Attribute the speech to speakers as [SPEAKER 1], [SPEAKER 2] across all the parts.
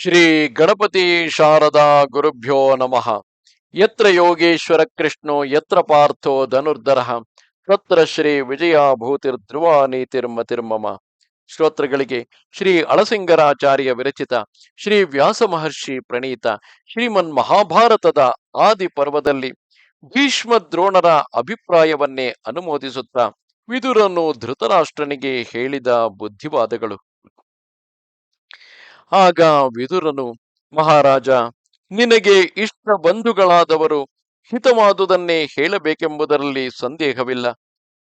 [SPEAKER 1] ಶ್ರೀ ಗಣಪತಿ ಶಾರದಾ ಗುರುಭ್ಯೋ ನಮಃ. ಯತ್ರ ಯೋಗೇಶ್ವರ ಕೃಷ್ಣೋ, ಯತ್ರ ಪಾರ್ಥೋ ಧನುರ್ಧರ. ತತ್ರ ಶ್ರೀ ವಿಜಯ ಭೂತಿರ್ಧ್ರುವ ನೀತಿರ್ಮತಿರ್ಮಮ ಶ್ರೋತ್ರಗಳಿಗೆ ಶ್ರೀ ಅಳಸಿಂಗರಾಚಾರ್ಯ ವಿರಚಿತ ಶ್ರೀ ವ್ಯಾಸ ಮಹರ್ಷಿ ಪ್ರಣೀತ ಶ್ರೀಮನ್ ಮಹಾಭಾರತದ ಆದಿ ಪರ್ವದಲ್ಲಿ ಭೀಷ್ಮ ದ್ರೋಣರ ಅಭಿಪ್ರಾಯವನ್ನೇ ಅನುಮೋದಿಸುತ್ತಾ ವಿದುರನು ಧೃತರಾಷ್ಟ್ರನಿಗೆ ಹೇಳಿದ ಬುದ್ಧಿವಾದಗಳು. ಆಗ ವಿದುರನು ಮಹಾರಾಜ, ನಿನಗೆ ಇಷ್ಟ ಬಂಧುಗಳಾದವರು ಹಿತವಾದುದನ್ನೇ ಹೇಳಬೇಕೆಂಬುದರಲ್ಲಿ ಸಂದೇಹವಿಲ್ಲ.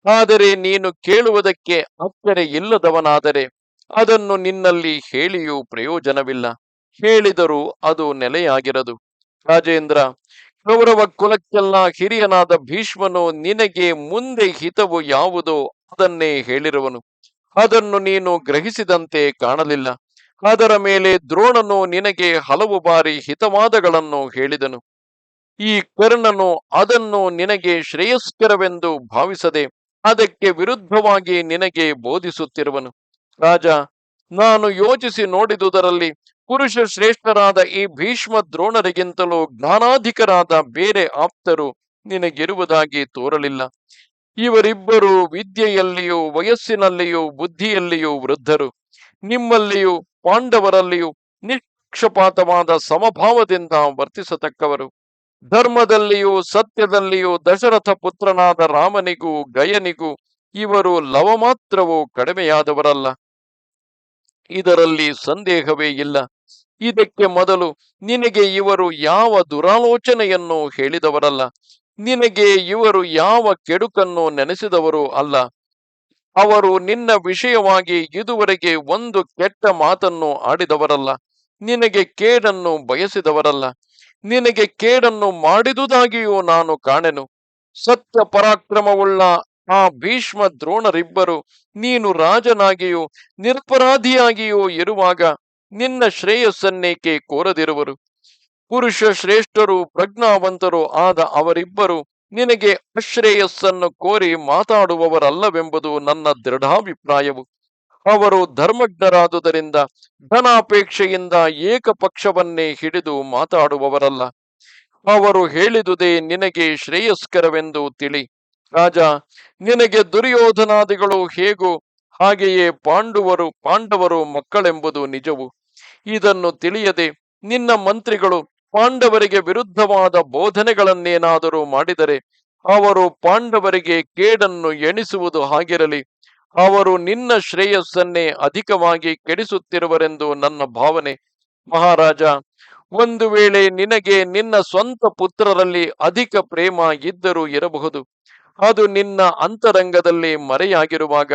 [SPEAKER 1] ಆದರೆ ನೀನು ಕೇಳುವುದಕ್ಕೆ ಅಕ್ಕರೆ ಇಲ್ಲದವನಾದರೆ ಅದನ್ನು ನಿನ್ನಲ್ಲಿ ಹೇಳಿಯೂ ಪ್ರಯೋಜನವಿಲ್ಲ. ಹೇಳಿದರೂ ಅದು ನೆಲೆಯಾಗಿರದು. ರಾಜೇಂದ್ರ, ಕೌರವ ಕುಲಕ್ಕೆಲ್ಲ ಹಿರಿಯನಾದ ಭೀಷ್ಮನು ನಿನಗೆ ಮುಂದೆ ಹಿತವು ಯಾವುದೋ ಅದನ್ನೇ ಹೇಳಿರುವನು. ಅದನ್ನು ನೀನು ಗ್ರಹಿಸಿದಂತೆ ಕಾಣಲಿಲ್ಲ. ಅದರ ಮೇಲೆ ದ್ರೋಣನು ನಿನಗೆ ಹಲವು ಬಾರಿ ಹಿತವಾದಗಳನ್ನು ಹೇಳಿದನು. ಈ ಕರ್ಣನು ಅದನ್ನು ನಿನಗೆ ಶ್ರೇಯಸ್ಕರವೆಂದು ಭಾವಿಸದೆ ಅದಕ್ಕೆ ವಿರುದ್ಧವಾಗಿ ನಿನಗೆ ಬೋಧಿಸುತ್ತಿರುವನು. ರಾಜ, ನಾನು ಯೋಚಿಸಿ ನೋಡಿದುದರಲ್ಲಿ ಪುರುಷ ಶ್ರೇಷ್ಠರಾದ ಈ ಭೀಷ್ಮ ದ್ರೋಣರಿಗಿಂತಲೂ ಜ್ಞಾನಾಧಿಕರಾದ ಬೇರೆ ಆಪ್ತರು ನಿನಗಿರುವುದಾಗಿ ತೋರಲಿಲ್ಲ. ಇವರಿಬ್ಬರು ವಿದ್ಯೆಯಲ್ಲಿಯೂ ವಯಸ್ಸಿನಲ್ಲಿಯೂ ಬುದ್ಧಿಯಲ್ಲಿಯೂ ವೃದ್ಧರು. ನಿಮ್ಮಲ್ಲಿಯೂ ಪಾಂಡವರಲ್ಲಿಯೂ ನಿಷ್ಪಕ್ಷಪಾತವಾದ ಸಮಭಾವದಿಂದ ವರ್ತಿಸತಕ್ಕವರು. ಧರ್ಮದಲ್ಲಿಯೂ ಸತ್ಯದಲ್ಲಿಯೂ ದಶರಥ ಪುತ್ರನಾದ ರಾಮನಿಗೂ ಗಯನಿಗೂ ಇವರು ಲವ ಮಾತ್ರವೂ ಕಡಿಮೆಯಾದವರಲ್ಲ. ಇದರಲ್ಲಿ ಸಂದೇಹವೇ ಇಲ್ಲ. ಇದಕ್ಕೆ ಮೊದಲು ನಿನಗೆ ಇವರು ಯಾವ ದುರಾಲೋಚನೆಯನ್ನು ಹೇಳಿದವರಲ್ಲ. ನಿನಗೆ ಇವರು ಯಾವ ಕೆಡುಕನ್ನು ನೆನೆಸಿದವರು ಅಲ್ಲ. ಅವರು ನಿನ್ನ ವಿಷಯವಾಗಿ ಇದುವರೆಗೆ ಒಂದು ಕೆಟ್ಟ ಮಾತನ್ನು ಆಡಿದವರಲ್ಲ. ನಿನಗೆ ಕೇಡನ್ನು ಬಯಸಿದವರಲ್ಲ. ನಿನಗೆ ಕೇಡನ್ನು ಮಾಡಿದುದಾಗಿಯೂ ನಾನು ಕಾಣೆನು. ಸತ್ಯ ಪರಾಕ್ರಮವುಳ್ಳ ಆ ಭೀಷ್ಮ ದ್ರೋಣರಿಬ್ಬರು ನೀನು ರಾಜನಾಗಿಯೂ ನಿರಪರಾಧಿಯಾಗಿಯೂ ಇರುವಾಗ ನಿನ್ನ ಶ್ರೇಯಸ್ಸನ್ನೇಕೆ ಕೋರದಿರುವರು? ಪುರುಷ ಶ್ರೇಷ್ಠರು ಪ್ರಜ್ಞಾವಂತರು ಆದ ಅವರಿಬ್ಬರು ನಿನಗೆ ಅಶ್ರೇಯಸ್ಸನ್ನು ಕೋರಿ ಮಾತಾಡುವವರಲ್ಲವೆಂಬುದು ನನ್ನ ದೃಢಾಭಿಪ್ರಾಯವು. ಅವರು ಧರ್ಮಜ್ಞರಾದುದರಿಂದ ಧನಾಪೇಕ್ಷೆಯಿಂದ ಏಕಪಕ್ಷವನ್ನೇ ಹಿಡಿದು ಮಾತಾಡುವವರಲ್ಲ. ಅವರು ಹೇಳಿದುದೇ ನಿನಗೆ ಶ್ರೇಯಸ್ಕರವೆಂದು ತಿಳಿ. ರಾಜ, ನಿನಗೆ ದುರ್ಯೋಧನಾದಿಗಳು ಹೇಗೋ ಹಾಗೆಯೇ ಪಾಂಡುವರು, ಪಾಂಡವರು ಮಕ್ಕಳೆಂಬುದು ನಿಜವು. ಇದನ್ನು ತಿಳಿಯದೆ ನಿನ್ನ ಮಂತ್ರಿಗಳು ಪಾಂಡವರಿಗೆ ವಿರುದ್ಧವಾದ ಬೋಧನೆಗಳನ್ನೇನಾದರೂ ಮಾಡಿದರೆ ಅವರು ಪಾಂಡವರಿಗೆ ಕೇಡನ್ನು ಎಣಿಸುವುದು ಹಾಗಿರಲಿ. ಅವರು ನಿನ್ನ ಶ್ರೇಯಸ್ಸನ್ನೇ ಅಧಿಕವಾಗಿ ಕೆಡಿಸುತ್ತಿರುವರೆಂದು ನನ್ನ ಭಾವನೆ. ಮಹಾರಾಜ, ಒಂದು ವೇಳೆ ನಿನಗೆ ನಿನ್ನ ಸ್ವಂತ ಪುತ್ರರಲ್ಲಿ ಅಧಿಕ ಪ್ರೇಮ ಇದ್ದರೂ ಇರಬಹುದು. ಅದು ನಿನ್ನ ಅಂತರಂಗದಲ್ಲಿ ಮರೆಯಾಗಿರುವಾಗ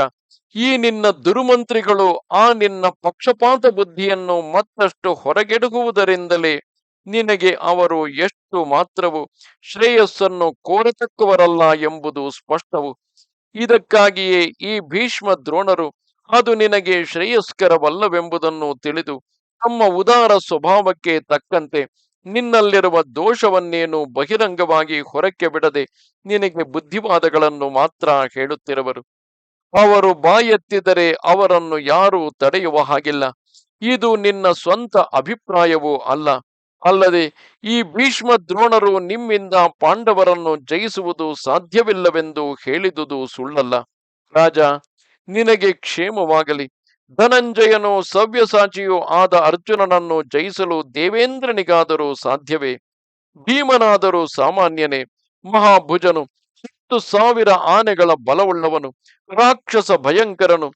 [SPEAKER 1] ಈ ನಿನ್ನ ದುರುಮಂತ್ರಿಗಳು ಆ ನಿನ್ನ ಪಕ್ಷಪಾತ ಬುದ್ಧಿಯನ್ನು ಮತ್ತಷ್ಟು ಹೊರಗೆಡುಗುವುದರಿಂದಲೇ ನಿನಗೆ ಅವರು ಎಷ್ಟು ಮಾತ್ರವು ಶ್ರೇಯಸ್ಸನ್ನು ಕೋರತಕ್ಕವರಲ್ಲ ಎಂಬುದು ಸ್ಪಷ್ಟವು. ಇದಕ್ಕಾಗಿಯೇ ಈ ಭೀಷ್ಮ ದ್ರೋಣರು ಅದು ನಿನಗೆ ಶ್ರೇಯಸ್ಕರವಲ್ಲವೆಂಬುದನ್ನು ತಿಳಿದು ತಮ್ಮ ಉದಾರ ಸ್ವಭಾವಕ್ಕೆ ತಕ್ಕಂತೆ ನಿನ್ನಲ್ಲಿರುವ ದೋಷವನ್ನೇನು ಬಹಿರಂಗವಾಗಿ ಹೊರಕ್ಕೆ ಬಿಡದೆ ನಿನಗೆ ಬುದ್ಧಿವಾದಗಳನ್ನು ಮಾತ್ರ ಹೇಳುತ್ತಿರುವರು. ಅವರು ಬಾಯೆತ್ತಿದರೆ ಅವರನ್ನು ಯಾರೂ ತಡೆಯುವ ಹಾಗಿಲ್ಲ. ಇದು ನಿನ್ನ ಸ್ವಂತ ಅಭಿಪ್ರಾಯವೂ ಅಲ್ಲ. ಅಲ್ಲದೆ ಈ ಭೀಷ್ಮ ದ್ರೋಣರು ನಿಮ್ಮಿಂದ ಪಾಂಡವರನ್ನು ಜಯಿಸುವುದು ಸಾಧ್ಯವಿಲ್ಲವೆಂದು ಹೇಳಿದುದು ಸುಳ್ಳಲ್ಲ. ರಾಜ, ನಿನಗೆ ಕ್ಷೇಮವಾಗಲಿ. ಧನಂಜಯನು ಸವ್ಯಸಾಚಿಯೂ ಆದ ಅರ್ಜುನನನ್ನು ಜಯಿಸಲು ದೇವೇಂದ್ರನಿಗಾದರೂ ಸಾಧ್ಯವೇ? ಭೀಮನಾದರೂ ಸಾಮಾನ್ಯನೇ. ಮಹಾಭುಜನು, ಹತ್ತು ಸಾವಿರ ಆನೆಗಳ ಬಲವುಳ್ಳವನು, ರಾಕ್ಷಸ ಭಯಂಕರನು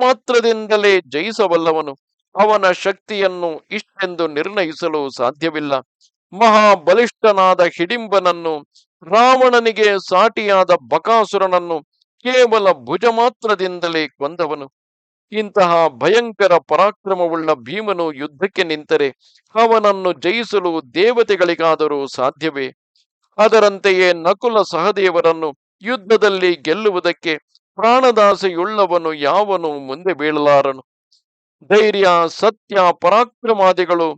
[SPEAKER 1] ಮಾತ್ರದಿಂದಲೇ ಜಯಿಸಬಲ್ಲವನು. ಅವನ ಶಕ್ತಿಯನ್ನು ಇಷ್ಟೆಂದು ನಿರ್ಣಯಿಸಲು ಸಾಧ್ಯವಿಲ್ಲ. ಮಹಾಬಲಿಷ್ಠನಾದ ಹಿಡಿಂಬನನ್ನು, ರಾವಣನಿಗೆ ಸಾಟಿಯಾದ ಬಕಾಸುರನನ್ನು ಕೇವಲ ಭುಜ ಮಾತ್ರದಿಂದಲೇ ಕೊಂದವನು. ಇಂತಹ ಭಯಂಕರ ಪರಾಕ್ರಮವುಳ್ಳ ಭೀಮನು ಯುದ್ಧಕ್ಕೆ ನಿಂತರೆ ಅವನನ್ನು ಜಯಿಸಲು ದೇವತೆಗಳಿಗಾದರೂ ಸಾಧ್ಯವೇ? ಅದರಂತೆಯೇ ನಕುಲ ಸಹದೇವರನ್ನು ಯುದ್ಧದಲ್ಲಿ ಗೆಲ್ಲುವುದಕ್ಕೆ ಪ್ರಾಣದಾಸೆಯುಳ್ಳವನು ಯಾವನು ಮುಂದೆ ಬೀಳಲಾರನು? ಧೈರ್ಯ, ಸತ್ಯ, ಪರಾಕ್ರಮಾದಿಗಳು,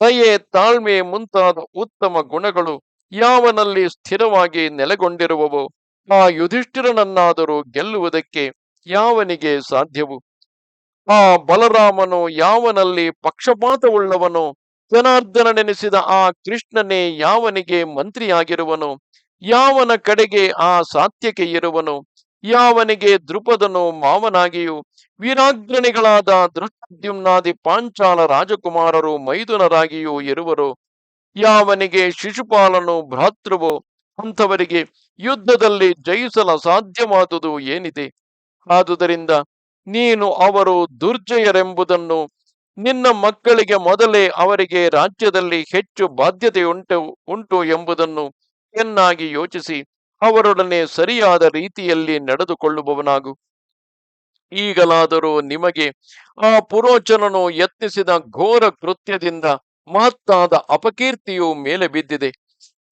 [SPEAKER 1] ದಯೆ, ತಾಳ್ಮೆ ಮುಂತಾದ ಉತ್ತಮ ಗುಣಗಳು ಯಾವನಲ್ಲಿ ಸ್ಥಿರವಾಗಿ ನೆಲೆಗೊಂಡಿರುವವು? ಆ ಯುಧಿಷ್ಠಿರನನ್ನಾದರೂ ಗೆಲ್ಲುವುದಕ್ಕೆ ಯಾವನಿಗೆ ಸಾಧ್ಯವು? ಆ ಬಲರಾಮನು ಯಾವನಲ್ಲಿ ಪಕ್ಷಪಾತವುಳ್ಳವನು? ಜನಾರ್ದನನೆನಿಸಿದ ಆ ಕೃಷ್ಣನೇ ಯಾವನಿಗೆ ಮಂತ್ರಿಯಾಗಿರುವನು? ಯಾವನ ಕಡೆಗೆ ಆ ಸಾತ್ಯಕೆ ಇರುವನು? ಯಾವನಿಗೆ ದೃಪದನು ಮಾವನಾಗಿಯೂ ವೀರಾಗ್ರಣಿಗಳಾದ ದೃಷ್ಟದ್ಯುಮ್ನಾದಿ ಪಾಂಚಾಲ ರಾಜಕುಮಾರರು ಮೈದುನರಾಗಿಯೂ ಇರುವರು. ಯಾವನಿಗೆ ಶಿಶುಪಾಲನು ಭ್ರಾತೃವು, ಅಂಥವರಿಗೆ ಯುದ್ಧದಲ್ಲಿ ಜಯಿಸಲ ಸಾಧ್ಯವಾದುದು ಏನಿದೆ? ಆದುದರಿಂದ ನೀನು ಅವರು ದುರ್ಜಯರೆಂಬುದನ್ನು ನಿನ್ನ ಮಕ್ಕಳಿಗೆ ಮೊದಲೇ ಅವರಿಗೆ ರಾಜ್ಯದಲ್ಲಿ ಹೆಚ್ಚು ಬಾಧ್ಯತೆ ಉಂಟು ಉಂಟು ಎಂಬುದನ್ನು ಚೆನ್ನಾಗಿ ಯೋಚಿಸಿ. ಅವರೊಡನೆ ಸರಿಯಾದ ರೀತಿಯಲ್ಲಿ ನಡೆದುಕೊಳ್ಳುವವನಾಗು. ಈಗಲಾದರೂ ನಿಮಗೆ ಆ ಪುರೋಚನನು ಯತ್ನಿಸಿದ ಘೋರ ಕೃತ್ಯದಿಂದ ಮಹತ್ತಾದ ಅಪಕೀರ್ತಿಯು ಮೇಲೆ ಬಿದ್ದಿದೆ.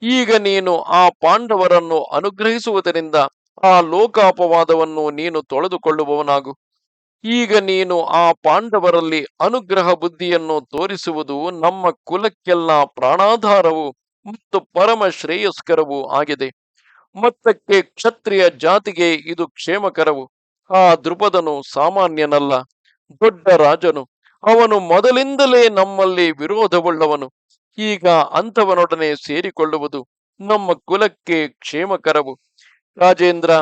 [SPEAKER 1] ಈಗ ನೀನು ಆ ಪಾಂಡವರನ್ನು ಅನುಗ್ರಹಿಸುವುದರಿಂದ ಆ ಲೋಕಾಪವಾದವನ್ನು ನೀನು ತೊಳೆದುಕೊಳ್ಳುವವನಾಗು. ಈಗ ನೀನು ಆ ಪಾಂಡವರಲ್ಲಿ ಅನುಗ್ರಹ ಬುದ್ಧಿಯನ್ನು ತೋರಿಸುವುದು ನಮ್ಮ ಕುಲಕ್ಕೆಲ್ಲ ಪ್ರಾಣಾಧಾರವು ಮತ್ತು ಪರಮ ಶ್ರೇಯಸ್ಕರವೂ ಆಗಿದೆ. ಮತ್ತಕ್ಕೆ ಕ್ಷತ್ರಿಯ ಜಾತಿಗೆ ಇದು ಕ್ಷೇಮಕರವು. ಆ ದೃಪದನು ಸಾಮಾನ್ಯನಲ್ಲ, ದೊಡ್ಡ ರಾಜನು. ಅವನು ಮೊದಲಿಂದಲೇ ನಮ್ಮಲ್ಲಿ ವಿರೋಧವುಳ್ಳವನು. ಈಗ ಅಂಥವನೊಡನೆ ಸೇರಿಕೊಳ್ಳುವುದು ನಮ್ಮ ಕುಲಕ್ಕೆ ಕ್ಷೇಮಕರವು. ರಾಜೇಂದ್ರ,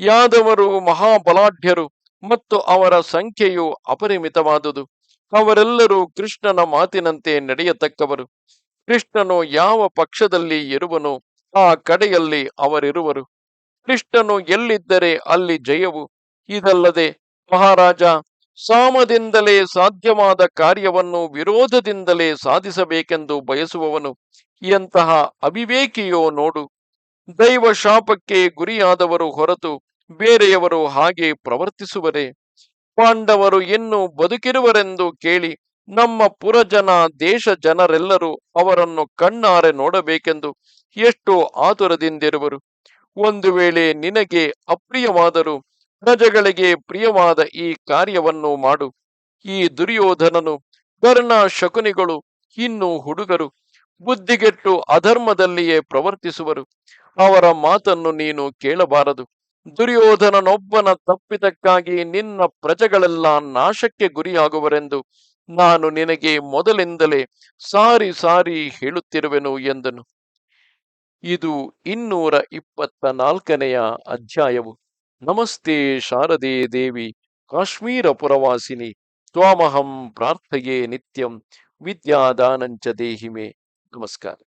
[SPEAKER 1] ಯಾದವರು ಮಹಾಬಲಾಢ್ಯರು ಮತ್ತು ಅವರ ಸಂಖ್ಯೆಯು ಅಪರಿಮಿತವಾದುದು. ಅವರೆಲ್ಲರೂ ಕೃಷ್ಣನ ಮಾತಿನಂತೆ ನಡೆಯತಕ್ಕವರು. ಕೃಷ್ಣನು ಯಾವ ಪಕ್ಷದಲ್ಲಿ ಇರುವನೋ ಆ ಕಡೆಯಲ್ಲಿ ಅವರಿರುವರು. ಕೃಷ್ಣನು ಎಲ್ಲಿದ್ದರೆ ಅಲ್ಲಿ ಜಯವು. ಇದಲ್ಲದೆ ಮಹಾರಾಜ, ಸಾಮದಿಂದಲೇ ಸಾಧ್ಯವಾದ ಕಾರ್ಯವನ್ನು ವಿರೋಧದಿಂದಲೇ ಸಾಧಿಸಬೇಕೆಂದು ಬಯಸುವವನು. ಎಂತಹ ಅವಿವೇಕಿಯೋ ನೋಡು. ದೈವ ಶಾಪಕ್ಕೆ ಗುರಿಯಾದವರು ಹೊರತು ಬೇರೆಯವರು ಹಾಗೆ ಪ್ರವರ್ತಿಸುವರೇ. ಪಾಂಡವರು ಇನ್ನು ಬದುಕಿರುವರೆಂದು ಕೇಳಿ ನಮ್ಮ ಪುರಜನ ದೇಶ ಜನರೆಲ್ಲರೂ ಅವರನ್ನು ಕಣ್ಣಾರೆ ನೋಡಬೇಕೆಂದು ಎಷ್ಟು ಆತುರದಿಂದಿರುವರು. ಒಂದು ವೇಳೆ ನಿನಗೆ ಅಪ್ರಿಯವಾದರೂ ಪ್ರಜೆಗಳಿಗೆ ಪ್ರಿಯವಾದ ಈ ಕಾರ್ಯವನ್ನು ಮಾಡು. ಈ ದುರ್ಯೋಧನನು ಕರ್ಣ ಶಕುನಿಗಳು, ಇನ್ನು ಹುಡುಗರು, ಬುದ್ಧಿಗೆಟ್ಟು ಅಧರ್ಮದಲ್ಲಿಯೇ ಪ್ರವರ್ತಿಸುವರು. ಅವರ ಮಾತನ್ನು ನೀನು ಕೇಳಬಾರದು. ದುರ್ಯೋಧನನೊಬ್ಬನ ತಪ್ಪಿತಕ್ಕಾಗಿ ನಿನ್ನ ಪ್ರಜೆಗಳೆಲ್ಲ ನಾಶಕ್ಕೆ ಗುರಿಯಾಗುವರೆಂದು ನಾನು ನಿನಗೆ ಮೊದಲಿಂದಲೇ ಸಾರಿ ಸಾರಿ ಹೇಳುತ್ತಿರುವೆನು ಎಂದನು. ಇದು ಇನ್ನೂರ ಇಪ್ಪತ್ತ ನಾಲ್ಕನೆಯ ಅಧ್ಯಾಯವು. ನಮಸ್ತೆ ಶಾರದೆ ದೇವಿ, ಕಾಶ್ಮೀರ ಪುರವಾಸಿನಿ, ತ್ವಾಮಹಂ ಪ್ರಾರ್ಥೆಯೇ ನಿತ್ಯಂ, ವಿದ್ಯಾದಾನಂಚ ದೇಹಿಮೆ. ನಮಸ್ಕಾರ.